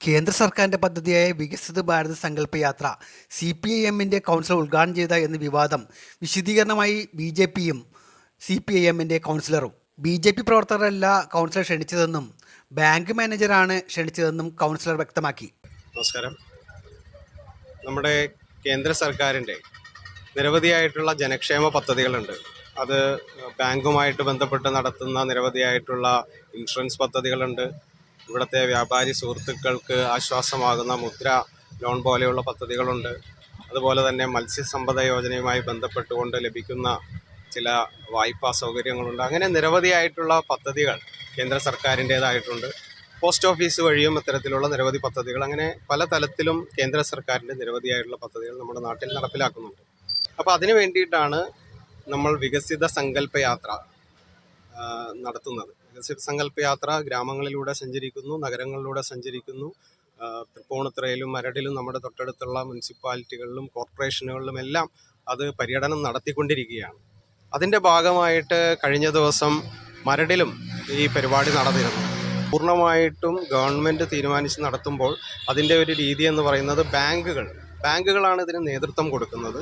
കേന്ദ്ര സർക്കാരിന്റെ പദ്ധതിയായ Viksit Bharat Sankalp Yatra C P I എമ്മിന്റെ കൗൺസിലർ ഉദ്ഘാടനം ചെയ്ത എന്ന വിവാദം വിശദീകരണമായി ബി ജെ പിയും സി പി ഐ എമ്മിന്റെ കൗൺസിലറും. ബി ജെ പി പ്രവർത്തകരല്ല കൗൺസിലർ ക്ഷണിച്ചതെന്നും ബാങ്ക് മാനേജറാണ് ക്ഷണിച്ചതെന്നും കൗൺസിലർ വ്യക്തമാക്കി. നമസ്കാരം. നമ്മുടെ കേന്ദ്ര സർക്കാരിന്റെ നിരവധിയായിട്ടുള്ള ജനക്ഷേമ പദ്ധതികളുണ്ട്. അത് ബാങ്കുമായിട്ട് ബന്ധപ്പെട്ട് നടത്തുന്ന നിരവധിയായിട്ടുള്ള ഇൻഷുറൻസ് പദ്ധതികളുണ്ട്. ഇവിടുത്തെ വ്യാപാരി സുഹൃത്തുക്കൾക്ക് ആശ്വാസമാകുന്ന മുദ്ര ലോൺ പോലെയുള്ള പദ്ധതികളുണ്ട്. അതുപോലെ തന്നെ മത്സ്യസമ്പദ യോജനയുമായി ബന്ധപ്പെട്ടുകൊണ്ട് ലഭിക്കുന്ന ചില വായ്പാ സൗകര്യങ്ങളുണ്ട്. അങ്ങനെ നിരവധിയായിട്ടുള്ള പദ്ധതികൾ കേന്ദ്ര സർക്കാരിന്റേതായിട്ടുണ്ട്. പോസ്റ്റ് ഓഫീസ് വഴിയും ഇത്തരത്തിലുള്ള നിരവധി പദ്ധതികൾ അങ്ങനെ പല തലത്തിലും കേന്ദ്ര സർക്കാരിന്റെ നിരവധിയായിട്ടുള്ള പദ്ധതികൾ നമ്മുടെ നാട്ടിൽ നടപ്പിലാക്കുന്നുണ്ട്. അപ്പോൾ അതിനു വേണ്ടിയിട്ടാണ് നമ്മൾ വികസിത സങ്കല്പ യാത്ര നടത്തുന്നത്. വികസിത സങ്കല്പ യാത്ര ഗ്രാമങ്ങളിലൂടെ സഞ്ചരിക്കുന്നു നഗരങ്ങളിലൂടെ സഞ്ചരിക്കുന്നു. തൃപ്പൂണിത്തുറയിലും മരടിലും നമ്മുടെ തൊട്ടടുത്തുള്ള മുനിസിപ്പാലിറ്റികളിലും കോർപ്പറേഷനുകളിലും എല്ലാം അത് പര്യടനം നടത്തിക്കൊണ്ടിരിക്കുകയാണ്. അതിന്റെ ഭാഗമായിട്ട് കഴിഞ്ഞ ദിവസം മരടിലും ഈ പരിപാടി നടന്നിരുന്നു. പൂർണമായിട്ടും ഗവൺമെന്റ് തീരുമാനിച്ച് നടത്തുമ്പോൾ അതിന്റെ ഒരു രീതി എന്ന് പറയുന്നത് ബാങ്കുകൾ ബാങ്കുകളാണ് ഇതിന് നേതൃത്വം കൊടുക്കുന്നത്.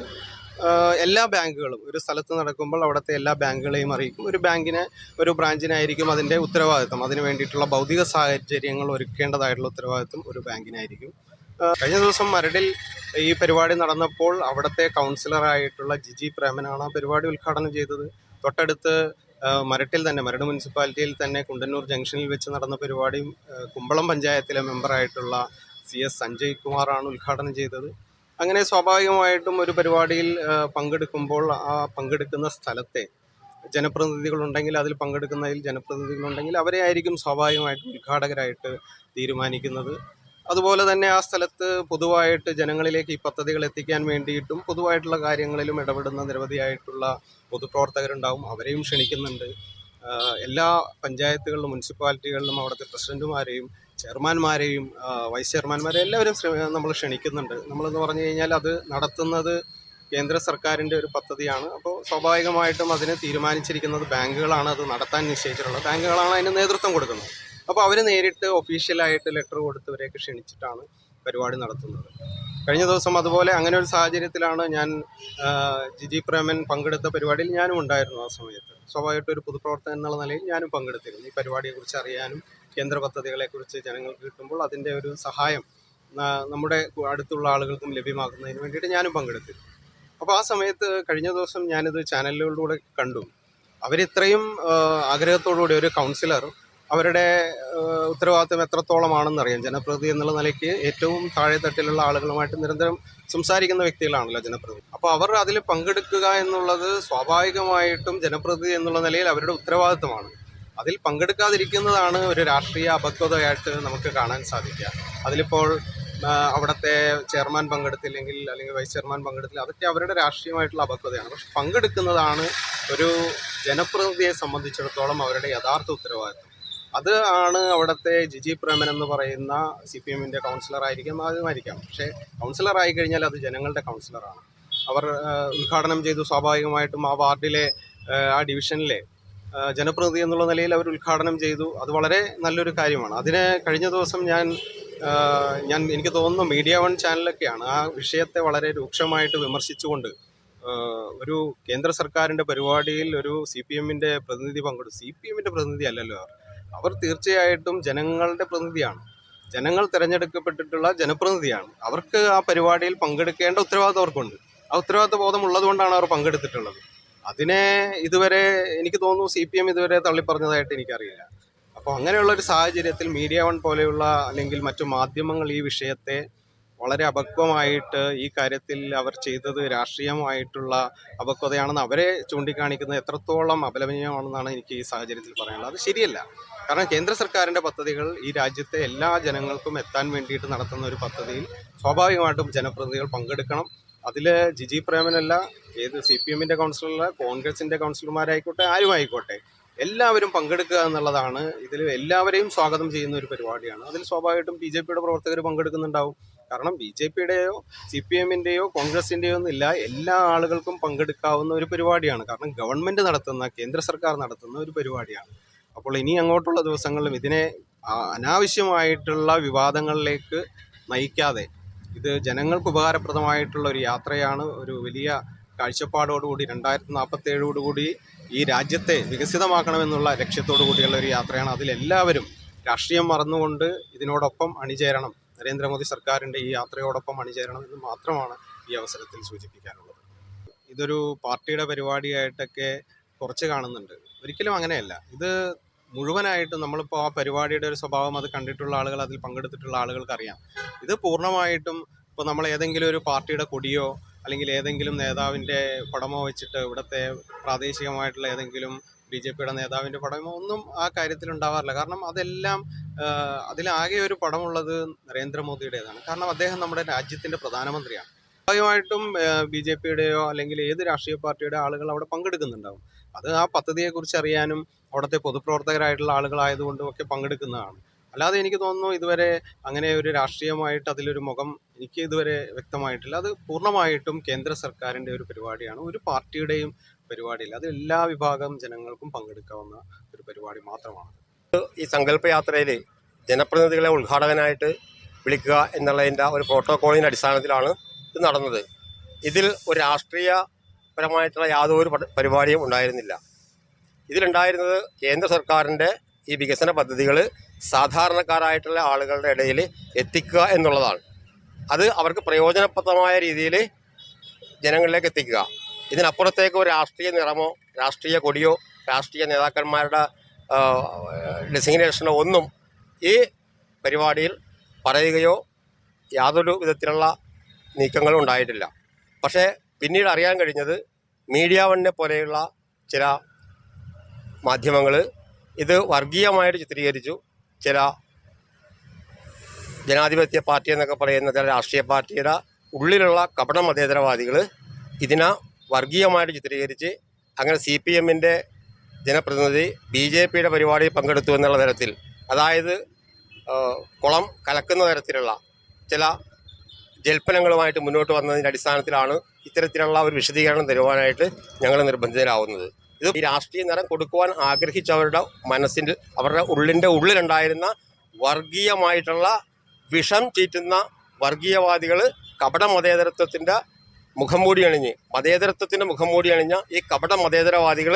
എല്ലാ ബാങ്കുകളും. ഒരു സ്ഥലത്ത് നടക്കുമ്പോൾ അവിടുത്തെ എല്ലാ ബാങ്കുകളെയും അറിയിക്കും. ഒരു ബാങ്കിന് ഒരു ബ്രാഞ്ചിനായിരിക്കും അതിന്റെ ഉത്തരവാദിത്തം അതിന് വേണ്ടിയിട്ടുള്ള ഭൗതിക സാഹചര്യങ്ങൾ ഒരുക്കേണ്ടതായിട്ടുള്ള ഉത്തരവാദിത്തം ഒരു ബാങ്കിനായിരിക്കും. കഴിഞ്ഞ ദിവസം മരടിൽ ഈ പരിപാടി നടന്നപ്പോൾ അവിടുത്തെ കൗൺസിലറായിട്ടുള്ള ജിജി പ്രേമനാണ് ആ പരിപാടി ഉദ്ഘാടനം ചെയ്തത്. തൊട്ടടുത്ത് മരട്ടിൽ തന്നെ മരട് മുനിസിപ്പാലിറ്റിയിൽ തന്നെ കുണ്ടന്നൂർ ജംഗ്ഷനിൽ വെച്ച് നടന്ന പരിപാടിയും കുമ്പളം പഞ്ചായത്തിലെ മെമ്പറായിട്ടുള്ള സി എസ് സഞ്ജയ് കുമാറാണ് ഉദ്ഘാടനം ചെയ്തത്. അങ്ങനെ സ്വാഭാവികമായിട്ടും ഒരു പരിപാടിയിൽ പങ്കെടുക്കുമ്പോൾ ആ പങ്കെടുക്കുന്ന സ്ഥലത്തെ ജനപ്രതിനിധികളുണ്ടെങ്കിൽ അതിൽ പങ്കെടുക്കുന്നതിൽ ജനപ്രതിനിധികളുണ്ടെങ്കിൽ അവരെ ആയിരിക്കും സ്വാഭാവികമായിട്ടും ഉദ്ഘാടകരായിട്ട് തീരുമാനിക്കുന്നത്. അതുപോലെ തന്നെ ആ സ്ഥലത്ത് പൊതുവായിട്ട് ജനങ്ങളിലേക്ക് ഈ പദ്ധതികൾ എത്തിക്കാൻ വേണ്ടിയിട്ടും പൊതുവായിട്ടുള്ള കാര്യങ്ങളിലും ഇടപെടുന്ന നിരവധിയായിട്ടുള്ള പൊതുപ്രവർത്തകരുണ്ടാവും. അവരെയും ക്ഷണിക്കുന്നുണ്ട്. എല്ലാ പഞ്ചായത്തുകളിലും മുനിസിപ്പാലിറ്റികളിലും അവിടുത്തെ പ്രസിഡന്റുമാരെയും ചെയർമാൻമാരെയും വൈസ് ചെയർമാൻമാരെയും എല്ലാവരും നമ്മൾ ക്ഷണിക്കുന്നുണ്ട്. നമ്മളെന്ന് പറഞ്ഞു കഴിഞ്ഞാൽ അത് നടത്തുന്നത് കേന്ദ്ര സർക്കാരിന്റെ ഒരു പദ്ധതിയാണ്. അപ്പോൾ സ്വാഭാവികമായിട്ടും അതിന് തീരുമാനിച്ചിരിക്കുന്നത് ബാങ്കുകളാണ് അത് നടത്താൻ നിശ്ചയിച്ചിട്ടുള്ളത്. ബാങ്കുകളാണ് അതിന് നേതൃത്വം കൊടുക്കുന്നത്. അപ്പോൾ അവർ നേരിട്ട് ഒഫീഷ്യലായിട്ട് ലെറ്റർ കൊടുത്തവരെയൊക്കെ ക്ഷണിച്ചിട്ടാണ് പരിപാടി നടത്തുന്നത്. കഴിഞ്ഞ ദിവസം അതുപോലെ അങ്ങനെ ഒരു സാഹചര്യത്തിലാണ് ഞാൻ ജിജി പ്രേമൻ പങ്കെടുത്ത പരിപാടിയിൽ ഞാനും ഉണ്ടായിരുന്നു ആ സമയത്ത്. സ്വാഭാവികമായിട്ടും ഒരു പൊതുപ്രവർത്തകൻ എന്നുള്ള നിലയിൽ ഞാനും പങ്കെടുത്തിരുന്നു. ഈ പരിപാടിയെക്കുറിച്ച് അറിയാനും കേന്ദ്ര പദ്ധതികളെക്കുറിച്ച് ജനങ്ങൾക്ക് കിട്ടുമ്പോൾ അതിന്റെ ഒരു സഹായം നമ്മുടെ അടുത്തുള്ള ആളുകൾക്കും ലഭ്യമാക്കുന്നതിന് വേണ്ടിയിട്ട് ഞാനും പങ്കെടുത്തു അപ്പോൾ ആ സമയത്ത് കഴിഞ്ഞ ദിവസം ഞാനിത് ചാനലുകളിലൂടെ കണ്ടു. അവരിത്രയും ആഗ്രഹത്തോടുകൂടി ഒരു കൗൺസിലർ അവരുടെ ഉത്തരവാദിത്വം എത്രത്തോളമാണെന്ന് അറിയാം ജനപ്രതി എന്നുള്ള നിലയ്ക്ക് ഏറ്റവും താഴെ തട്ടിലുള്ള ആളുകളുമായിട്ട് നിരന്തരം സംസാരിക്കുന്ന വ്യക്തികളാണല്ലോ ജനപ്രതി. അപ്പോൾ അവർ അതിൽ പങ്കെടുക്കുക എന്നുള്ളത് സ്വാഭാവികമായിട്ടും ജനപ്രതി എന്നുള്ള നിലയിൽ അവരുടെ ഉത്തരവാദിത്തമാണ് അതിൽ പങ്കെടുക്കാതിരിക്കുന്നതാണ് ഒരു രാഷ്ട്രീയ അപക്വതയായിട്ട് നമുക്ക് കാണാൻ സാധിക്കുക. അതിലിപ്പോൾ അവിടുത്തെ ചെയർമാൻ പങ്കെടുത്തില്ലെങ്കിൽ അല്ലെങ്കിൽ വൈസ് ചെയർമാൻ പങ്കെടുത്തില്ല അതൊക്കെ അവരുടെ രാഷ്ട്രീയമായിട്ടുള്ള അപക്വതയാണ് പക്ഷെ പങ്കെടുക്കുന്നതാണ് ഒരു ജനപ്രതിനിധിയെ സംബന്ധിച്ചിടത്തോളം അവരുടെ യഥാർത്ഥ ഉത്തരവാദിത്വം. അത് ആണ് അവിടുത്തെ ജിജി പ്രേമൻ എന്ന് പറയുന്ന സി പി എമ്മിന്റെ കൗൺസിലറായിരിക്കാം അതുമായിരിക്കാം. പക്ഷേ കൗൺസിലറായി കഴിഞ്ഞാൽ അത് ജനങ്ങളുടെ കൗൺസിലറാണ്. അവർ ഉദ്ഘാടനം ചെയ്തു സ്വാഭാവികമായിട്ടും ആ വാർഡിലെ ആ, ഡിവിഷനിലെ ജനപ്രതിനിധി എന്നുള്ള നിലയിൽ അവർ ഉദ്ഘാടനം ചെയ്തു. അത് വളരെ നല്ലൊരു കാര്യമാണ്. അതിന് കഴിഞ്ഞ ദിവസം ഞാൻ ഞാൻ എനിക്ക് തോന്നുന്നു മീഡിയ വൺ ചാനലൊക്കെയാണ് ആ വിഷയത്തെ വളരെ രൂക്ഷമായിട്ട് വിമർശിച്ചുകൊണ്ട് ഒരു കേന്ദ്ര സർക്കാരിന്റെ പരിപാടിയിൽ ഒരു സി പി എമ്മിന്റെ പ്രതിനിധി പങ്കെടുത്തു സി പി എമ്മിന്റെ പ്രതിനിധി അല്ലല്ലോ അവർ. തീർച്ചയായിട്ടും ജനങ്ങളുടെ പ്രതിനിധിയാണ്. ജനങ്ങൾ തിരഞ്ഞെടുക്കപ്പെട്ടിട്ടുള്ള ജനപ്രതിനിധിയാണ്. അവർക്ക് ആ പരിപാടിയിൽ പങ്കെടുക്കേണ്ട ഉത്തരവാദിത്വം അവർക്കുണ്ട്. ആ ഉത്തരവാദിത്വ ബോധം ഉള്ളതുകൊണ്ടാണ് അവർ പങ്കെടുത്തിട്ടുള്ളത്. അതിനെ ഇതുവരെ എനിക്ക് തോന്നുന്നു സി പി എം ഇതുവരെ തള്ളിപ്പറഞ്ഞതായിട്ട് എനിക്കറിയില്ല. അപ്പോൾ അങ്ങനെയുള്ള ഒരു സാഹചര്യത്തിൽ മീഡിയ വൺ പോലെയുള്ള അല്ലെങ്കിൽ മറ്റു മാധ്യമങ്ങൾ ഈ വിഷയത്തെ വളരെ അപക്വമായിട്ട് ഈ കാര്യത്തിൽ അവർ ചെയ്തത് രാഷ്ട്രീയമായിട്ടുള്ള അപക്വതയാണെന്ന് അവരെ ചൂണ്ടിക്കാണിക്കുന്നത് എത്രത്തോളം അപലപനീയമാണെന്നാണ് എനിക്ക് ഈ സാഹചര്യത്തിൽ പറയാനുള്ളത്. അത് ശരിയല്ല. കാരണം കേന്ദ്ര സർക്കാരിന്റെ പദ്ധതികൾ ഈ രാജ്യത്തെ എല്ലാ ജനങ്ങൾക്കും എത്താൻ വേണ്ടിയിട്ട് നടത്തുന്ന ഒരു പദ്ധതിയിൽ സ്വാഭാവികമായിട്ടും ജനപ്രതിനിധികൾ പങ്കെടുക്കണം. അതിൽ ജിജി പ്രേമനല്ല ഏത് സി പി എമ്മിന്റെ കൗൺസിലറല്ല കോൺഗ്രസിന്റെ കൗൺസിലർമാരായിക്കോട്ടെ ആരും ആയിക്കോട്ടെ എല്ലാവരും പങ്കെടുക്കുക എന്നുള്ളതാണ്. ഇതിൽ എല്ലാവരെയും സ്വാഗതം ചെയ്യുന്ന ഒരു പരിപാടിയാണ്. അതിൽ സ്വാഭാവികമായിട്ടും ബി ജെ പിയുടെ പ്രവർത്തകർ പങ്കെടുക്കുന്നുണ്ടാവും. കാരണം ബി ജെ പിയുടെയോ സി പി എമ്മിന്റെയോ കോൺഗ്രസിന്റെയോ ഒന്നുമില്ല എല്ലാ ആളുകൾക്കും പങ്കെടുക്കാവുന്ന ഒരു പരിപാടിയാണ്. കാരണം ഗവൺമെന്റ് നടത്തുന്ന കേന്ദ്ര സർക്കാർ നടത്തുന്ന ഒരു പരിപാടിയാണ്. അപ്പോൾ ഇനി അങ്ങോട്ടുള്ള ദിവസങ്ങളിലും ഇതിനെ അനാവശ്യമായിട്ടുള്ള വിവാദങ്ങളിലേക്ക് നയിക്കാതെ ഇത് ജനങ്ങൾക്ക് ഉപകാരപ്രദമായിട്ടുള്ള ഒരു യാത്രയാണ് ഒരു വലിയ കാഴ്ചപ്പാടോടുകൂടി രണ്ടായിരത്തി നാൽപ്പത്തേഴോടുകൂടി ഈ രാജ്യത്തെ വികസിതമാക്കണമെന്നുള്ള ലക്ഷ്യത്തോടു കൂടിയുള്ള ഒരു യാത്രയാണ്. അതിലെല്ലാവരും രാഷ്ട്രീയം മറന്നുകൊണ്ട് ഇതിനോടൊപ്പം അണിചേരണം. നരേന്ദ്രമോദി സർക്കാരിന്റെ ഈ യാത്രയോടൊപ്പം അണിചേരണം എന്ന് മാത്രമാണ് ഈ അവസരത്തിൽ സൂചിപ്പിക്കാനുള്ളത്. ഇതൊരു പാർട്ടിയുടെ പരിപാടിയായിട്ടൊക്കെ കുറച്ച് കാണുന്നുണ്ട്. ഒരിക്കലും അങ്ങനെയല്ല. ഇത് മുഴുവനായിട്ടും നമ്മളിപ്പോൾ ആ പരിപാടിയുടെ ഒരു സ്വഭാവം അത് കണ്ടിട്ടുള്ള ആളുകൾ അതിൽ പങ്കെടുത്തിട്ടുള്ള ആളുകൾക്ക് അറിയാം ഇത് പൂർണമായിട്ടും ഇപ്പോൾ നമ്മൾ ഏതെങ്കിലും ഒരു പാർട്ടിയുടെ കൊടിയോ അല്ലെങ്കിൽ ഏതെങ്കിലും നേതാവിന്റെ പടമോ വെച്ചിട്ട് ഇവിടുത്തെ പ്രാദേശികമായിട്ടുള്ള ഏതെങ്കിലും ബി ജെ പിയുടെ നേതാവിന്റെ പടമോ ഒന്നും ആ കാര്യത്തിൽ ഉണ്ടാവാറില്ല. കാരണം അതെല്ലാം അതിലാകെ ഒരു പടമുള്ളത് നരേന്ദ്രമോദിയുടേതാണ്. കാരണം അദ്ദേഹം നമ്മുടെ രാജ്യത്തിന്റെ പ്രധാനമന്ത്രിയാണ്. സ്വാഭാവികമായിട്ടും ബി ജെ പിയുടെയോ അല്ലെങ്കിൽ ഏത് രാഷ്ട്രീയ പാർട്ടിയുടെ ആളുകൾ അവിടെ പങ്കെടുക്കുന്നുണ്ടാവും. അത് ആ പദ്ധതിയെക്കുറിച്ച് അറിയാനും അവിടുത്തെ പൊതുപ്രവർത്തകരായിട്ടുള്ള ആളുകളായതുകൊണ്ടും ഒക്കെ പങ്കെടുക്കുന്നതാണ്. അല്ലാതെ എനിക്ക് തോന്നുന്നു ഇതുവരെ അങ്ങനെ ഒരു രാഷ്ട്രീയമായിട്ട് അതിലൊരു മുഖം എനിക്ക് ഇതുവരെ വ്യക്തമായിട്ടില്ല. അത് പൂർണമായിട്ടും കേന്ദ്ര സർക്കാരിന്റെ ഒരു പരിപാടിയാണ്. ഒരു പാർട്ടിയുടെയും പരിപാടിയില്ല. അത് എല്ലാ വിഭാഗം ജനങ്ങൾക്കും പങ്കെടുക്കാവുന്ന ഒരു പരിപാടി മാത്രമാണ്. ഈ സങ്കല്പ യാത്രയിൽ ജനപ്രതിനിധികളെ ഉദ്ഘാടകനായിട്ട് വിളിക്കുക എന്നുള്ളതിന്റെ ഒരു പ്രോട്ടോകോളിന്റെ അടിസ്ഥാനത്തിലാണ് ഇത് നടന്നത്. ഇതിൽ ഒരു രാഷ്ട്രീയപരമായിട്ടുള്ള യാതൊരു പരിപാടിയും ഉണ്ടായിരുന്നില്ല. ഇതിലുണ്ടായിരുന്നത് കേന്ദ്ര സർക്കാരിന്റെ ഈ വികസന പദ്ധതികൾ സാധാരണക്കാരായിട്ടുള്ള ആളുകളുടെ ഇടയിൽ എത്തിക്കുക എന്നുള്ളതാണ്. അത് അവർക്ക് പ്രയോജനപ്രദമായ രീതിയിൽ ജനങ്ങളിലേക്ക് എത്തിക്കുക. ഇതിനപ്പുറത്തേക്ക് ഒരു രാഷ്ട്രീയ നിറമോ രാഷ്ട്രീയ കൊടിയോ രാഷ്ട്രീയ നേതാക്കന്മാരുടെ ഡെസിഗ്നേഷനോ ഒന്നും ഈ പരിപാടിയിൽ പറയുകയോ യാതൊരു വിധത്തിലുള്ള നീക്കങ്ങളും ഉണ്ടായിട്ടില്ല. പക്ഷേ പിന്നീട് അറിയാൻ കഴിഞ്ഞത് മീഡിയ വണ്ണിനെ പോലെയുള്ള ചില മാധ്യമങ്ങൾ ഇത് വർഗീയമായിട്ട് ചിത്രീകരിച്ചു. ചില ജനാധിപത്യ പാർട്ടി എന്നൊക്കെ പറയുന്ന ചില രാഷ്ട്രീയ പാർട്ടിയുടെ ഉള്ളിലുള്ള കപട മതേതരവാദികൾ ഇതിനെ വർഗീയമായിട്ട് ചിത്രീകരിച്ച് അങ്ങനെ സി പി എമ്മിന്റെ ജനപ്രതിനിധി ബി ജെ പിയുടെ പരിപാടിയിൽ പങ്കെടുത്തു എന്നുള്ള തരത്തിൽ അതായത് കുളം കലക്കുന്ന തരത്തിലുള്ള ചില ജൽപ്പനങ്ങളുമായിട്ട് മുന്നോട്ട് വന്നതിന്റെ അടിസ്ഥാനത്തിലാണ് ഇത്തരത്തിലുള്ള ഒരു വിശദീകരണം തരുവാനായിട്ട് ഞങ്ങൾ നിർബന്ധിതരാകുന്നത് ഇത് ഈ രാഷ്ട്രീയ നിറം കൊടുക്കുവാൻ ആഗ്രഹിച്ചവരുടെ മനസ്സിൽ അവരുടെ ഉള്ളിന്റെ ഉള്ളിലുണ്ടായിരുന്ന വർഗീയമായിട്ടുള്ള വിഷം ചീറ്റുന്ന വർഗീയവാദികൾ കപട മതേതരത്വത്തിന്റെ മുഖംമൂടി അണിഞ്ഞ് മതേതരത്വത്തിന്റെ മുഖംമൂടി അണിഞ്ഞ ഈ കപട മതേതരവാദികൾ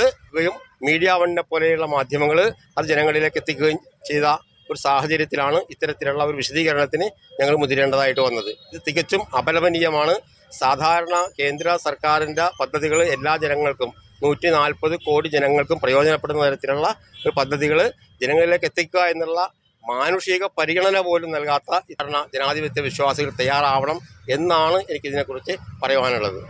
മീഡിയ വണ്ണിനെ പോലെയുള്ള മാധ്യമങ്ങൾ അത് ജനങ്ങളിലേക്ക് എത്തിക്കുകയും ചെയ്ത ഒരു സാഹചര്യത്തിലാണ് ഇത്തരത്തിലുള്ള ഒരു വിശദീകരണത്തിന് ഞങ്ങൾ മുതിരേണ്ടതായിട്ട് വന്നത്. ഇത് തികച്ചും അപലപനീയമാണ്. സാധാരണ കേന്ദ്ര സർക്കാരിന്റെ പദ്ധതികൾ എല്ലാ ജനങ്ങൾക്കും നൂറ്റി നാൽപ്പത് കോടി ജനങ്ങൾക്കും പ്രയോജനപ്പെടുന്ന തരത്തിലുള്ള ഒരു പദ്ധതികൾ ജനങ്ങളിലേക്ക് എത്തിക്കുക എന്നുള്ള മാനുഷിക പരിഗണന പോലും നൽകാത്ത ഇത്തരണ ജനാധിപത്യ വിശ്വാസികൾ തയ്യാറാവണം എന്നാണ് എനിക്കിതിനെക്കുറിച്ച് പറയുവാനുള്ളത്.